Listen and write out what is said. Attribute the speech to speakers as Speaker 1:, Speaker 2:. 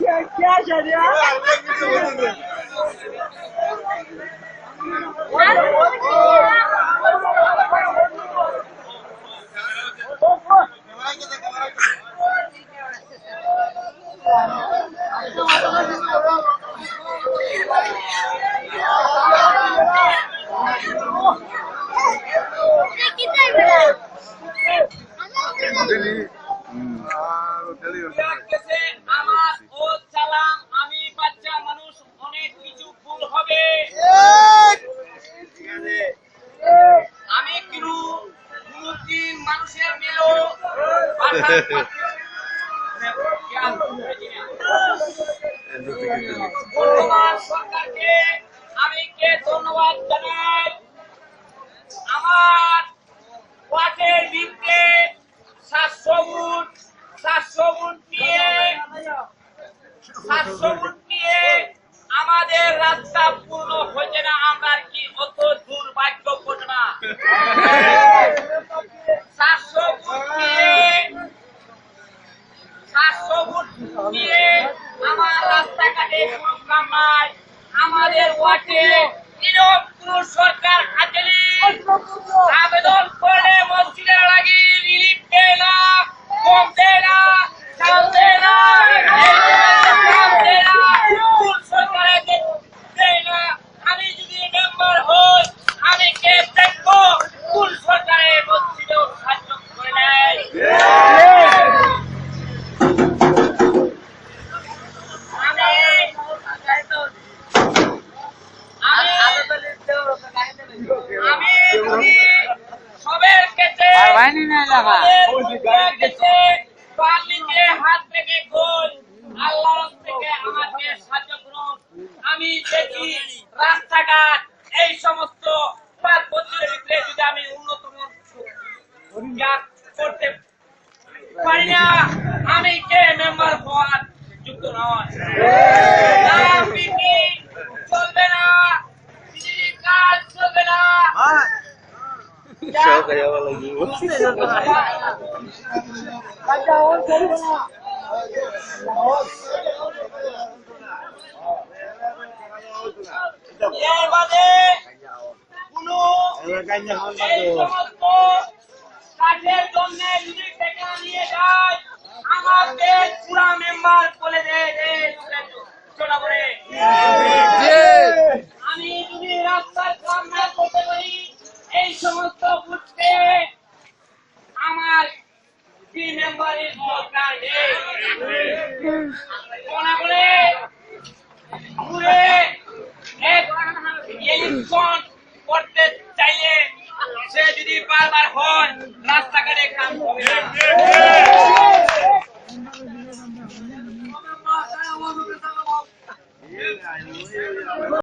Speaker 1: क्या चल रहा Deli. Hmm. Ah, deli. সরকারকে আমি কে ধন্যবাদ জানাই আমার ওয়াটের ভিত্তে সাতশো ফুট সাতশো ফুট নিয়ে সাতশো ফুট নিয়ে আমাদের রাস্তা পূর্ণ হয়েছে না আমরা আমার আমাদের ওয়ার্ডে কাছে সবের কাছে Siya kaya wala di Yan, bate! সমস্ত বুঝতে আমার কি মেম্বারের দরকার নেই। মনে করে ঘুরে এক ইলেকশন করতে চাইলে সে যদি বারবার হয়, রাস্তাঘাটে কাম হবে